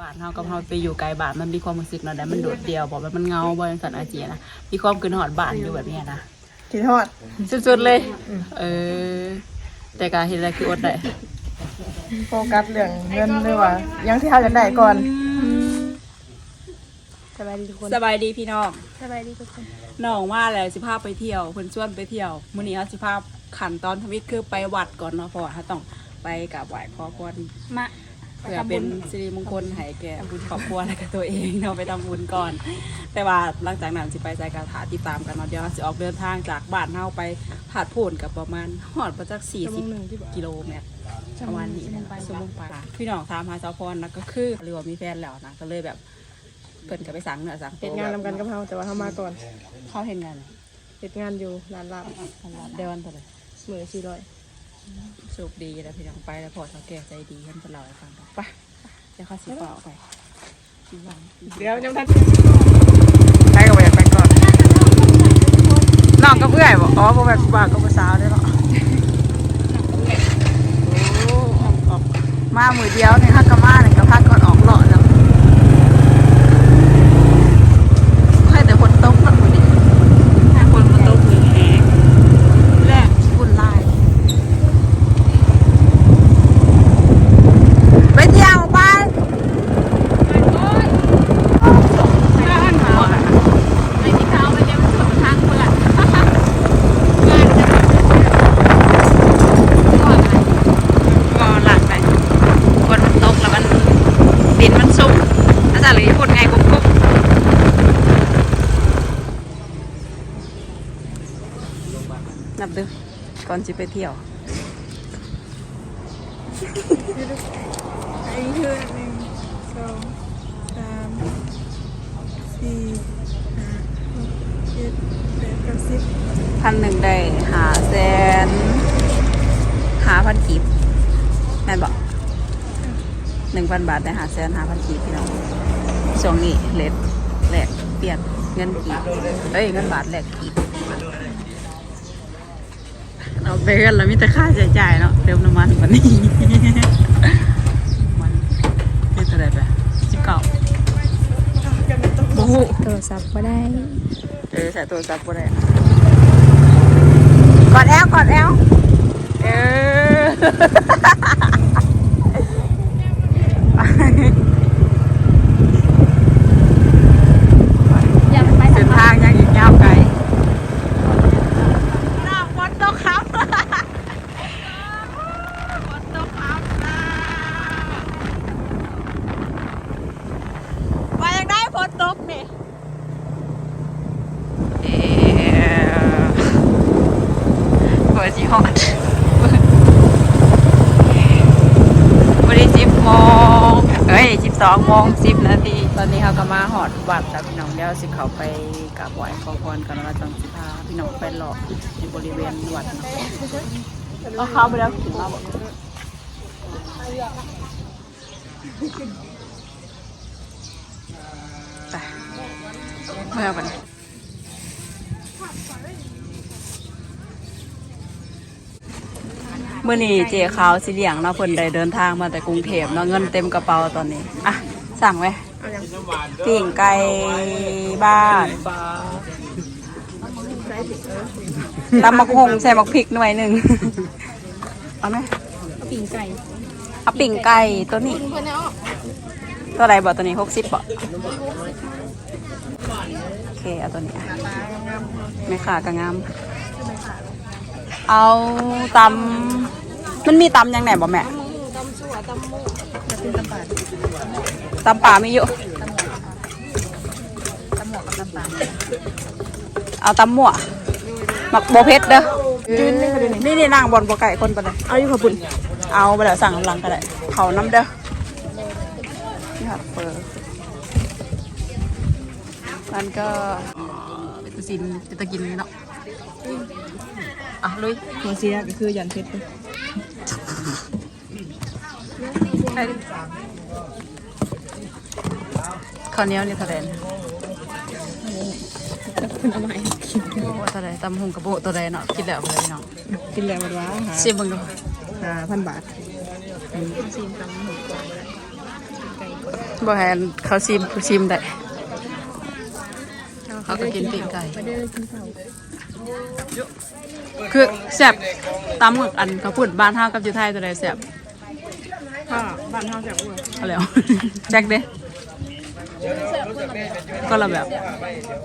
บ้านเฮากับเฮาไปอยู่ไกลบ้านมันมีความรู้สึกเนาะแต่มันโดดเดี่ยวบอกว่ามันเงาบ่จังซั่นอาเจียนะมีความคืนหอดบ้านอยู่แบบเนี้ยนะคิดฮอดสุดๆเลย เออ แต่การเห็นอะไรคืออดได้โฟกัสเรื่องเงินด้วยว่ายังที่เขาจะได้ก่อนสบายดีทุกคนสบายดีพี่น้องสบายดีทุกคนน้องมาแล้วสิพาไปเที่ยวเพิ่นชวนไปเที่ยวมื้อนี้เฮาสิพาขั้นตอนทวิตคือไปวัดก่อนเนาะเพราะว่าเฮาต้องไปกราบไหว้ขอพรมา เพื่อเป็นสิริมงคลให้แก่บุญครอบครัวและก็ตัวเองเนาะไปทำบุญก่อน แต่ว่าหลังจากนั้นสิไปใส่กระถาติดตามกันเนาะเดี๋ยวสิออกเดินทางจากบ้านเฮาไปผาดโผนกับประมาณฮอดประจัก40กิโลเมตรประมาณนี้นะสมงไปพี่น้องถามหาสาวพรนะก็คือหรือว่ามีแฟนแล้วนะก็เลยแบบเพิ่นก็ไปสั่งเนื้อสั่งเฮ็ดงานนำกันกับเขาแต่ว่าเขามาก่อนเขาเห็นงานเฮ็ดงานอยู่ร้านลาบเดือนเท่าไหร่มือสี่ร้อย โชคดีแล้วพี่น้องไปแล้วพอเขาแก่ใจดีเพิ่นจะเล่าให้ฟังไปเดี๋ยวเขาสิเป่าไปสิหวังเดี๋ยวยังทันไปกับแบบไปก่อนน้องก็เพื่อยบอกอ๋อบ่แบบบ่าวกับผู้สาวได้หรอโอ้ออกมามือเดียวเนี่ยฮักกะมาเนี่ยก็พักก่อนออกเลาะแล้วให้แต่ฝนตกมันมือนี้ฝนมันตกมือแห้งแรกฝุ่นลาย ไปเที่ยวไปก็หลักไปคนมันตกแล้วมันดินมันสุ่มอาจารย์เลยพูดไงกุ๊กกุ๊กนับดูก่ อนจะไปเที่ยว อันนี้คือหนึ่งสองสามสี่ห้าหกเจ็ดแปดเก้าสิบพันหนึ่งได้หาแสนหาพันกีบแม่นบอกหนึ่งพันบาทได้หาแสนหาพันกีบพี่น้องช่วงนี้เลทแหลกเปลี่ยนเงินกีบเอ้ยเงินบาทแหลกกีบ เราไปกันแล้วมีแต่ค่าใช้จ่ายเนาะเติมน้ำมันวันนี้มันเป็นเท่าไหร่ไปสิบเก้าโอ้โหโทรศัพท์ก็ได้เออใส่ตัวจับบ่ได้กอดแอลกอดแอลเออ อยากไป เส้นทางยังอีกยาวไกลน้ำฝนตกครับฝนตกครับมายังได้ฝนตกนี่เอ๊ะเปิดจีฮอดวันนี้สิบโมงเอ้ย สิบสองโมงสิบนาทีตอนนี้เขาก็มาหอดวัดแล้วพี่น้องเดี๋ยวสิเขาไปกราบไหว้ขอพรกันแล้วจังสิพาพี่น้องไปหลอกในบริเวณวัดเนาะเอาเข้าไปแล้วถึงมาบอกไปเมื่อวัน เมื่อนี้เจ๊ขาวสิเลียงเนาะเพิ่นได้เดินทางมาแต่กรุงเทพเนาะเงินเต็มกระเป๋าตอนนี้อะสั่งไว้ปิ่งไก่บ้านตำมักฮงใส่มักพริกหน่อยหนึ่งเอาไหมปิ่งไก่เอาปิ่งไก่ตัวนี้ ตัวอะไรบ่ตัวนี้หกสิบบ่โอเคเอาตัวนี้ไม่ขากระงามเอาตำ มันมีตำยังไหนบ่แม่ตำชั่วตำมูตำป่าตำป่ามีอยู่เอาตำหมวหมักโบเพชรเด้อนี่นี่นางบอลบอไก่คนไปเลยเอาอยู่ขอบคุณเอาไปแล้วสั่งกำลังก็ได้เขาน้ำเด้อนี่ค่ะเปิดมันก็เป็นตะซินเป็นตะกินนี่เนาะอะลุยหัวเสียก็คือยันเพชรไปดิข้าวเหนียวนี่เท่าไหร่นะคุณเอาใหม่โอ้เท่าไหร่ตำหุงกระโบะตัวใดเนาะกินแล้วไปเลยเนาะกินแล้วมันว้าหาชิมเบิ่งดูหาพันบาทบ่แฮนเขาชิมชิมได้เขาก็กินปีกไก่มาเด้อกินข้าวคือแซ่บตำหมึกอันเขาพูดบ้านเฮากับอยู่ไทยตัวใดแซ่บ ค่ะบ้านเฮาแซ่บกว่าเอาแล้ว แจ็คเด้ก็ละแบบ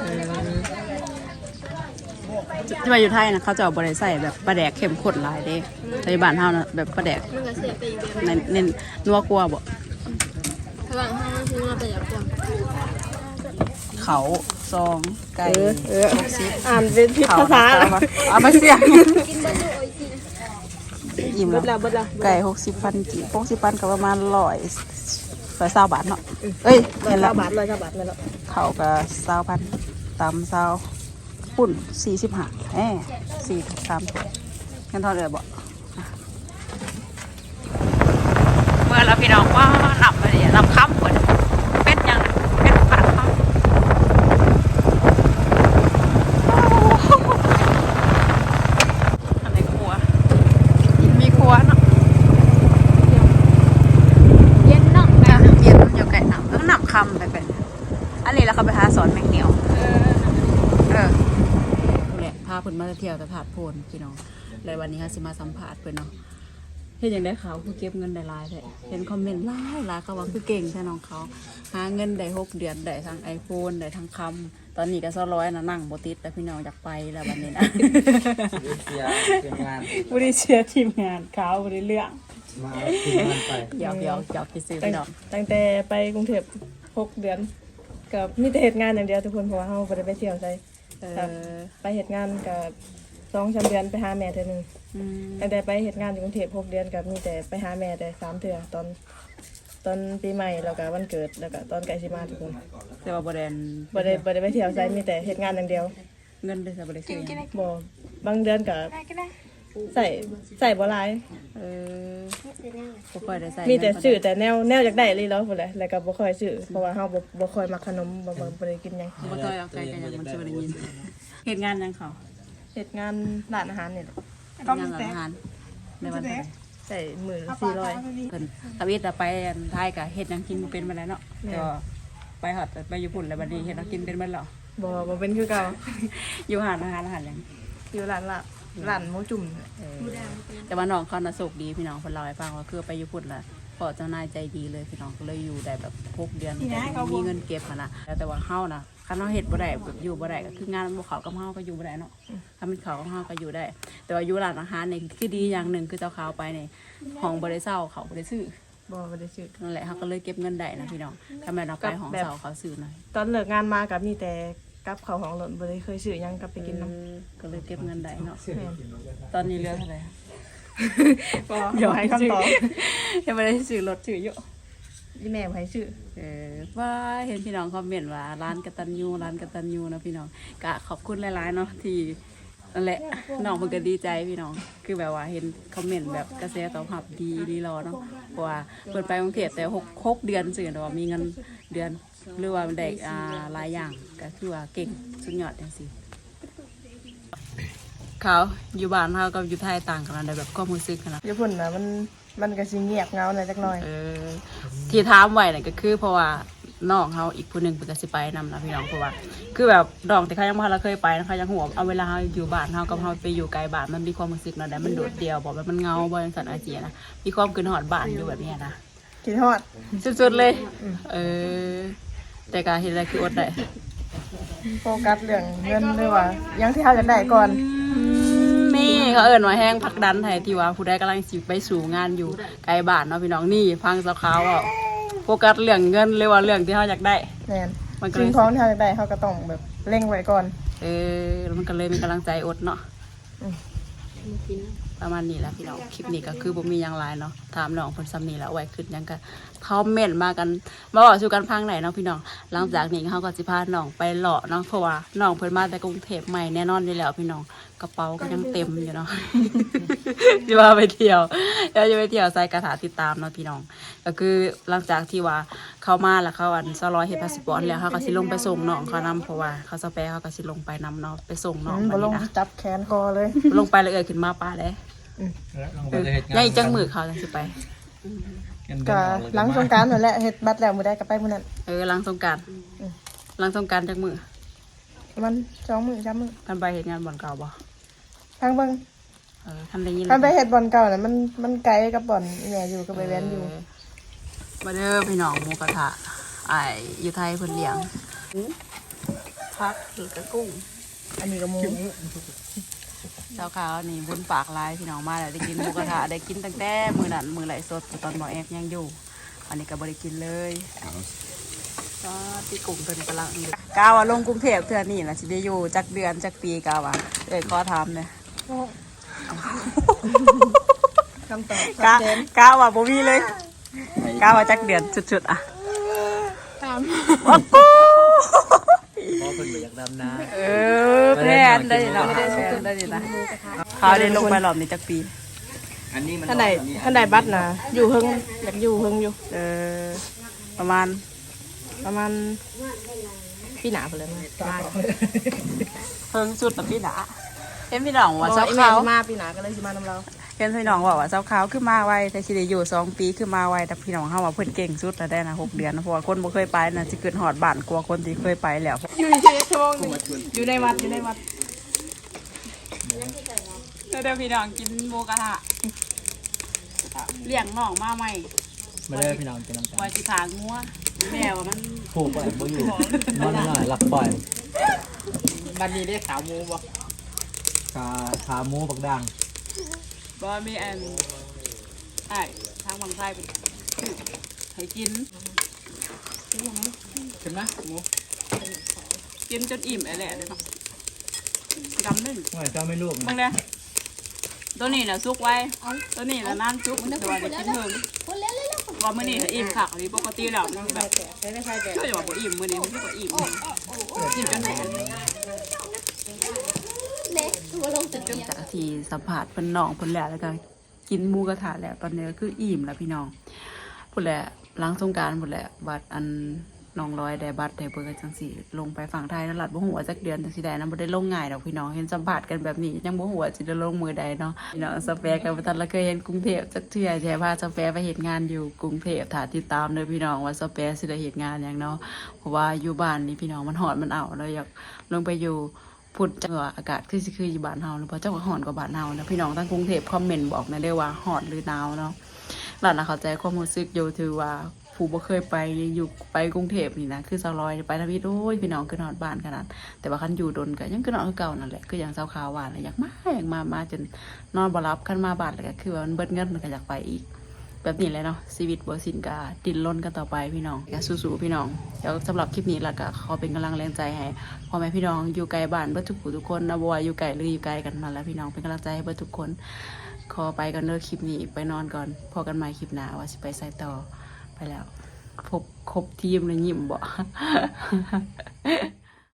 เออที่มาอยู่ไทยนะเขาจะเอาบริใส่แบบปลาแดกเข้มข้นหลายเด้แต่อยู่บ้านเฮานะแบบปลาแดกมันก็เสียไปอีกแบบเน้นเน้นนัวกลัวบ่ระหว่างห้างซื้อมาประหยัดกว่าเขาซองไก่หกสิบอ่านเป็นผิดภาษาเอามาเสียงกินบะจุโอ้ยสิ อิ่มเบิแล้ดวละเบิดละไก่หกสิบพันกี่หกสิบพันก็ประมาณร้อยร้อยเศร้าบาทเนาะเอ้ยร้อเห็ยนเก้าแล้วบาทร้อยเก้าบาทแม่นแล้วเขาก็เศร้าพันตำเศร้าปุ่นสี่สิบห้าแหมสี่สามถ้วยกันเท่าเดิมบ่เมื่อเราพี่น้องว่านับไปเนี่ยนับคำหมดเป็ดยังเป็ดผัดคำอันไหนครัว มีครัวเนาะ เย็นเนาะ เย็นเย็นอยู่ไก่น้ำแล้วน้ำคำไปเป็น อันนี้เราเขาไปหาสอนแมงเหนียว เออนี่แหละพาเพิ่นมาเที่ยวแต่ผาดโพนพี่น้องเลยวันนี้ค่ะสิมาสัมผัสเพิ่นเนาะเห็นอย่างได้ข่าวคือเก็บเงินได้หลายแท้เห็นคอมเมนต์หลายหลายเขาว่าคือเก่งแท้น้องเขา หาเงินได้หกเดือนได้ทั้งไอโฟนได้ทั้งคำตอนนี้ก็ซ้อร้อยนะนั่งโบติดแต่พี่น้องอยากไปแล้ววันนี้นะเสียเสียงานบริเชียร์ทีมงานเขาบริเรื่องมาทีมงานไปหยอกหยอกหยอกคิดซื้อตั้งพี่น้องตั้งแต่ไปกรุงเทพหกเดือน กับมีแต่เหตุงานอย่างเดียวทุกคนเพราะว่าเฮาบ่ได้ไปเที่ยวใส่เอครับอไปเหตุงานกับสองสามเดือนไปหาแม่เทื่อหนึงอืมตั้งแต่ไปเหตุงานอยู่กรุงเทพหกเดือนกับมีแต่ไปหาแม่แต่สามเทื่อตอน ตอนปีใหม่แล้วก็วันเกิดแล้วก็ตอนไก่สิมาทุกคนแต่ว่าบริเวณบ่ได้บ่ได้ไปเที่ยวใส่มีแต่เหตุงานอย่างเดียวเงินได้แต่บริเชียร์บ่บางเดือนก็ ใส่ใส่บ่หลายเออบ่ค่อยได้ใส่มีแต่เงินซื้อแต่แนวแนวอยากได้เลยแล้วพุ่นแหละแล้วก็บ่ค่อยซื้อเพราะว่าเฮาบ่บ่ค่อยมักขนมบ่บ่บ่ได้กินหยังบ่ค่อยเอาใจกันอย่างมันสิบ่ได้ยินเหตุงานยังเขาเฮ็ดงานร้านอาหารนี่แหละงานอาหารในวันไหนใส่มื้อละ400เพิ่นทวิตอะไปอันไทยก็เฮ็ดหยังกินบ่เป็นมาแล้วเนาะแม่แต่ว่าไปฮอดไปญี่ปุ่นแล้วบัดนี้เฮ็ดหยังกินเป็นเบิดแล้วบ่บ่เป็นคือเก่าอยู่หาดอาหารอาหารหยังอยู่ร้านละ ร้านหมูจุ่มเออแต่ว่าน้องเขาน่ะโชคดีพี่น้องเพิ่นเล่าให้ฟังว่าคือไปญี่ปุ่นล่ะพอเจ้านายใจดีเลยพี่น้องก็เลยอยู่ได้แบบหกเดือนแต่มีเงินเก็บหั้นนะแต่ว่าเฮานะคันเฮาเฮ็ดบ่ได้แบบอยู่บ่ได้ก็คืองานมันบ่เข้ากับเฮาก็อยู่บ่ได้เนาะถ้ามันเข้ากับเฮาก็อยู่ได้ แต่ว่าอยู่ร้านอาหารนี่คือดีอย่างหนึ่งคือเจ้าขาวไปนี่ห้องบ่ได้เช่าเขาบ่ได้ซื้อบ่บ่ได้ซื้อนั่นแหละเฮาก็เลยเก็บเงินได้นะพี่น้องถ้าแม่นเอาไปห้องเช่าเขาซื้อหน่อย ตอนเลิกงานมากับมีแต่ กลับเข้าห้องรถบ่ได้เคยซื้อหยังกลับไปกินน้ำเออก็เลยเก็บเงินได้เนาะแม่นตอนนี้เหลือเท่าไหร่บ่บ่ให้คำตอบยังบ่ได้ซื้อรถซื้ออยู่อีแม่บ่ให้ซื้อเออว่าเห็นพี่น้องคอมเมนต์ว่าร้านกตันยูร้านกตันยูนะพี่น้องกะขอบคุณหลายๆเนาะที่นั่นแหละน้องมันก็ดีใจพี่น้อง คือแบบว่าเห็นคอมเมนต์แบบกระแสตอบรับดีดีรอเนาะเพราะว่าเปิดไปกรุงเทพแต่หกหกเดือนสื่อแต่ว่ามีเงินเดือน หรือว่าเด็กอ่าหลายอย่างก็คือว่าเก่งสุดยอดจังสิเขาอยู่บ้านเขากับอยู่ไทยต่างกันนะแบบความรู้สึกนะอยู่พุ่นน่ะมันมันก็สิเงียบเหงาหน่อยจักหน่อยเออที่ถามไว้น่ะก็คือเพราะว่าน้องเขาอีกผู้หนึ่งเพิ่นก็สิไปนำนะพี่น้องเพราะว่า คือแบบน้องที่เขายังบ่ทันเคยไปนะเขายังห่วงเอาเวลาเขาอยู่บ้านเขากับเขาไปอยู่ไกลบ้านมันมีความรู้สึกเนาะแต่มันโดดเดี่ยวบอกว่ามันเหงาบ่จังซั่นอาเจียนะมีความคืนหอดบ้านอยู่แบบเนี้ยนะคิดฮอดสุดๆเลย เออ แต่การเห็นอะไรคืออดได้โฟกัสเรื่องเงินด้วยว่าหยังที่เฮาอยากได้ก่อนนี่เขาเอิ้นว่าแห้งผลักดันไทยที่ว่าผู้ใดกำลังสิไปสู่งานอยู่ไกลบ้านเนาะพี่น้องนี่ฟังสาวขาวอะโฟกัสเรื่องเงินเลยว่าเรื่องที่เขาอยากได้แม่นมันก็เลสิ่งยของที่เฮาอยากได้เฮาก็ต้องแบบเร่งไว้ก่อน เออแล้วมันก็เลยมีกำลังใจอดเนาะอืม ประมาณนี้แหละพี่น้องคลิปนี้ก็คือบ่มีหยังหลายเนาะถามน้องเพิ่นซ้ำนี้แล้วไว้ขึ้นหยังก็ คอมเมนต์มากัน มาบอกสู่กันพังไหนเนาะพี่น้องหลังจากนี้เขาก็สิพาน้องไปเลาะเนาะเพราะว่าน้องเพิ่นมาแต่กรุงเทพใหม่แน่นอนอยู่แล้วพี่น้องกระเป๋าก็ยังเต็มอยู่เนาะสิว่าไปเที่ยวแล้วจะไปเที่ยวใส่กระถาติดตามเนาะพี่น้อง ก็คือหลังจากที่ว่าเข้ามาแล้วเขาอันซอลอยเฮ็ดพาสปอร์ตแล้วเขาก็สิลงไปส่งน้องเขานํเพราะว่าเขาสแปรเขาก็สิลงไปนํเนาะไปส่งน้องบ่บัดลนี้งนะจับแขนคอเลย ลงไปแล้วเอ้ยขึ้นมาป้าเด้ลองเอไปอเหตุงานยังอีกจังมือเขาจังสิไป ก็หลังสงกรารนั่นแหละเฮ็ดบัตรแล้วมื้อใดก็ไปมื้อนั้นเออหลังสงกรารหลังสงกรารจากมือมันสองมื้อสามมื้อท่านไปเห็นงานบ่อนเก่าบ่ทางเบิ่งเออท่านได้ยินคันไปเฮ็ดบ่อนเก่าน่ะมันมันไกลกับบ่อนแหน่อยู่ก็ไปแว้นอยู่มาเด้อพี่น้องหมูกระทะไอ้ายอยู่ไทยเพิ่นเลี้ยงพักหรือกระกุ้งอันนี้ก็หมู เช้าขาวนี่บุญปากลายพี่น้องมาแล้วได้กินหมูกระทะได้กินตั้งแต่มื้อนั้นมื้อไหลฟ์สดตอนบ่อแอกยังอยู่ อันนี้ก็บ่ได้กินเลยก็ที่กลุ่มเพิ่นกำลังอยู่กาว่าลงกรุงเทพเทื่อนี้ล่ะสิได้อยู่จักเดือนจักปีกาว่าเอ้ยขอถามเนี่ยคำตอบกาชัดเจนกาว่าบ่มีเลยกาว่าจักเดือนจุดๆอะตามว้าวปูเพราะเพิ่นบ่อยากดำนาเออ แพนได้เนาะแพนได้ดีนะเขาได้ลงไปรอบนี้จักปีอันนี้มันท่านใดท่านใดบัตรนะอยู่เฮิงอยากอยู่เฮิงอยู่ เออ ประมาณ ประมาณปีหน้าพุ่นเลยมาได้เพิ่งสุดแต่พี่หนาเห็นพี่น้องว่าเจ้าเจ้าขาขาวมาปีหน้าก็เลยสิมานำเรา เห็นพี่น้องว่าว่าเจ้าขาวขึ้นมาไวแต่สิได้อยู่สองปีขึ้นมาไวแต่พี่น้องเขาว่าเพิ่นเก่งสุดแล้วได้นะหกเดือนนะเพราะว่าคนบ่เคยไปนะสิเกิดหอดบ้านกลัวคนที่เคยไปแล้วอยู่ในชั่วโมงนึงอยู่ในวัดอยู่ในวัดเดี๋ยวพี่น้องกินหมูกระทะเลี้ยงน้องมาใหม่มาเด้อพี่น้องกินน้ำกันว่าสิขางัวแม่ว่ามันผูกไว้บ่อยู่นอนหน่อยหลับปล่อยบัดนี้ได้ขาวหมูบ่ขาขาหมูบักดัง บ่มีอันไอ้ทางบางไทยเป็นให้กินเห็นไหมหมูกินจนอิ่มไอ้แหละเลยเนาะกำหนึ่งไม่เจ้าไม่ลูกมึงนะเนี่ยตัวนี้น่ะซุกไว้ ตัวนี้น่ะนั่นซุกแต่ว่าจะกินเพิ่มคนเล่นเล่นว่ามื้อนี้ถ้าอิ่มคักอันนี้ปกติแล้วมันแบบใช้ได้ใช้แต่ก็จะว่าบ่อิ่มมื้อนี้มันก็อิ่มกินจนหมด เล็กตัวลงตึกเนี่ย จากที่สัมผัสเพิ่นน้องเพิ่นแล้วแล้วก็กินหมูกระทะแล้วตอนนี้ก็คืออิ่มแล้วพี่น้องพุ่นแหละหล้างสงการพุ่นแหละบัตรอันน้องร้อยได้บัตรได้เบอร์จังสี่ลงไปฝั่งไทยนั่นหลัดบ่หัวจักเดือนจังสิได้นะบ่ได้ลงง่ายดอกพี่น้องเห็นสัมผัสกันแบบนี้ยังบ่หัวสิได้ลงมือใดเนาะพี่น้องสเปรกันบ่ทันละเคยเห็นกรุงเทพจักเทื่อแท้ว่าสเปรไปเฮ็ดงานอยู่กรุงเทพถ้าติดตามเด้อพี่น้องว่าสเปรสิได้เฮ็ดงานหยังเนาะเพราะว่าอยู่บ้านนี่พี่น้องมันหอนมันเอาแล้วอยากลงไปอยู่ พูดจังหวะอากาศคือสิคืออยู่บ้านเฮาหรือเปล่าเจ้าก็หอนกว่าบ้านเฮานะพี่น้องทั้งกรุงเทพคอมเมนต์บอกนะเด้อว่าหอนหรือหนาวเนาะหลานนะเข้าใจความรู้สึกอยู่ถือว่าผู้บ่เคยไปอยู่ไปกรุงเทพนี่นะคือสาลอยไปทวีโอ้ยพี่น้องคือนอนบ้านขนาด แต่ว่าคันอยู่ดนก็ยังคือนอนคือเก่านั่นแหละคืออย่างสาวขาวหวานเลยอยากมาอยากมามาจนนอนบ่รับคันมาบ้านแล้วก็คือว่ามันเบิดเงินมันก็อยากไปอีก แบบนี้แหละเนาะชีวิตบ่สิ้นกาดิ้นรนกันต่อไปพี่น้องก็สู้ๆพี่น้องเดี๋ยวสำหรับคลิปนี้ล่ะก็ขอเป็นกำลังแรงใจให้พ่อแม่พี่น้องอยู่ไกลบ้านเบิดทุกผู้ทุกคนนะบ่ว่าอยู่ไกลหรืออยู่ไกลกันนั่นแหละพี่น้องเป็นกำลังใจให้เบิดทุกคน ขอไปกันเด้อคลิปนี้ไปนอนก่อนพอกันใหม่คลิปหน้าว่าสิไปใส่ต่อไปแล้วพบครบทีมเลยยิ้มบ่